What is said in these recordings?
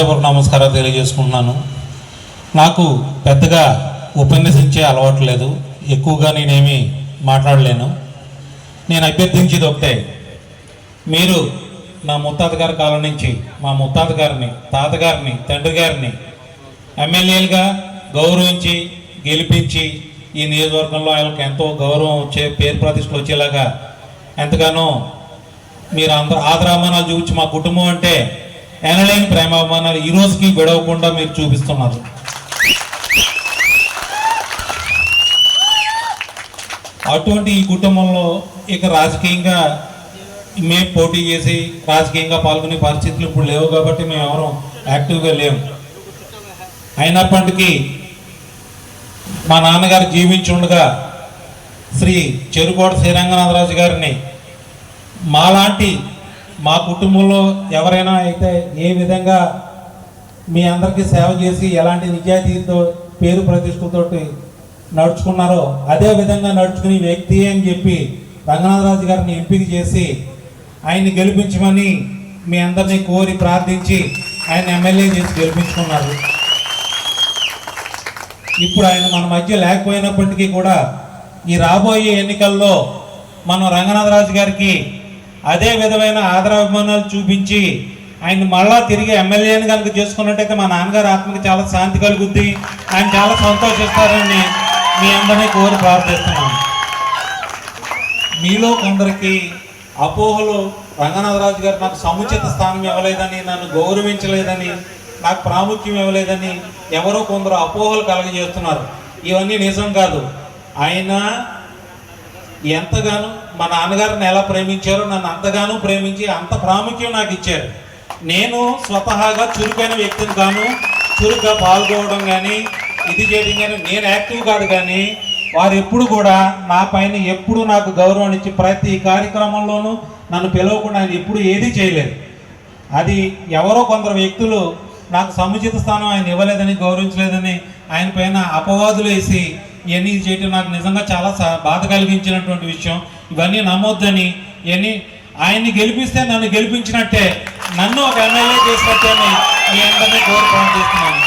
హృదయపూర్వక నమస్కారాలు తెలియజేసుకుంటున్నాను. నాకు పెద్దగా ఉపన్యసించే అలవాటు లేదు. ఎక్కువగా నేనేమి మాట్లాడలేను. నేను అభ్యర్థించేది ఒకటే. మీరు నా ముత్తాత గారి కాలం నుంచి మా ముత్తాత గారిని తాతగారిని తండ్రి గారిని ఎమ్మెల్యేలుగా గౌరవించి గెలిపించి ఈ నియోజకవర్గంలో ఆయనకు ఎంతో గౌరవం వచ్చే పేరు ప్రతిష్టలు వచ్చేలాగా ఎంతగానో మీరు అందరూ ఆదరామానాలు చూపించి మా కుటుంబం అంటే ఎనలేని ప్రేమాభిమానాలు ఈ రోజుకి విడవకుండా మీరు చూపిస్తున్నారు. అటువంటి ఈ కుటుంబంలో ఇక రాజకీయంగా మేము పోటీ చేసి రాజకీయంగా పాల్గొనే పరిస్థితులు ఇప్పుడు లేవు కాబట్టి మేము ఎవరూ యాక్టివ్గా లేము. అయినప్పటికీ మా నాన్నగారు జీవించుండగా శ్రీ చెరుకోట శ్రీరంగనాథరాజు గారిని మాలాంటి మా కుటుంబంలో ఎవరైనా అయితే ఏ విధంగా మీ అందరికీ సేవ చేసి ఎలాంటి నిజాయితీతో పేరు ప్రతిష్టతో నడుచుకున్నారో అదే విధంగా నడుచుకునే వ్యక్తి అని చెప్పి రంగనాథరాజు గారిని ఎంపిక చేసి ఆయన్ని గెలిపించమని మీ అందరినీ కోరి ప్రార్థించి ఆయన ఎమ్మెల్యే చేసి గెలిపించుకున్నారు. ఇప్పుడు ఆయన మన మధ్య లేకపోయినప్పటికీ కూడా ఈ రాబోయే ఎన్నికల్లో మనం రంగనాథరాజు గారికి అదే విధమైన ఆదరాభిమానాలు చూపించి ఆయన మళ్ళా తిరిగి ఎమ్మెల్యేని కనుక చేసుకున్నట్టయితే మా నాన్నగారు ఆత్మకి చాలా శాంతి కలుగుద్ది. ఆయన చాలా సంతోషిస్తారని మీ అందరినీ కోరి ప్రార్థిస్తున్నాను. మీలో కొందరికి అపోహలు రంగనాథరాజు గారు నాకు సముచిత స్థానం ఇవ్వలేదని నన్ను గౌరవించలేదని నాకు ప్రాముఖ్యం ఇవ్వలేదని ఎవరో కొందరు అపోహలు కలగజేస్తున్నారు. ఇవన్నీ నిజం కాదు. ఆయన ఎంతగానో మా నాన్నగారిని ఎలా ప్రేమించారో నన్ను అంతగానో ప్రేమించి అంత ప్రాముఖ్యం నాకు ఇచ్చారు. నేను స్వతహాగా చురుకైన వ్యక్తిని కాను చురుగ్గా పాల్గొనడం కానీ ఇది చేయడం కానీ నేను యాక్టివ్ కాదు కానీ వారు ఎప్పుడు కూడా నా పైన ఎప్పుడు నాకు గౌరవం ఇచ్చి ప్రతి కార్యక్రమంలోనూ నన్ను పిలవకుండా ఆయన ఎప్పుడు ఏది చేయలేదు. అది ఎవరో కొందరు వ్యక్తులు నాకు సముచిత స్థానం ఆయన ఇవ్వలేదని గౌరవించలేదని ఆయన పైన అపవాదులు వేసి ఇవన్నీ చేయటం నాకు నిజంగా చాలా బాధ కలిగించినటువంటి విషయం. ఇవన్నీ నమ్మొద్దని ఇవన్నీ ఆయన్ని గెలిపిస్తే నన్ను గెలిపించినట్టే నన్ను ఒక ఎమ్మెల్యే చేసినట్టే మీ అందరినీ కోరుకోవడం చేస్తున్నాను.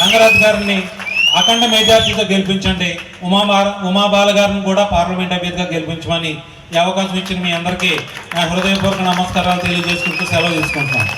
రంగరాజు గారిని అఖండ మెజార్టీతో గెలిపించండి. ఉమా ఉమాబాల ఉమా బాల గారిని కూడా పార్లమెంట్ అభ్యర్థిగా గెలిపించమని ఈ అవకాశం ఇచ్చిన మీ అందరికీ నా హృదయపూర్వక నమస్కారాలు తెలియజేసుకుంటూ సెలవు తీసుకుంటున్నాను.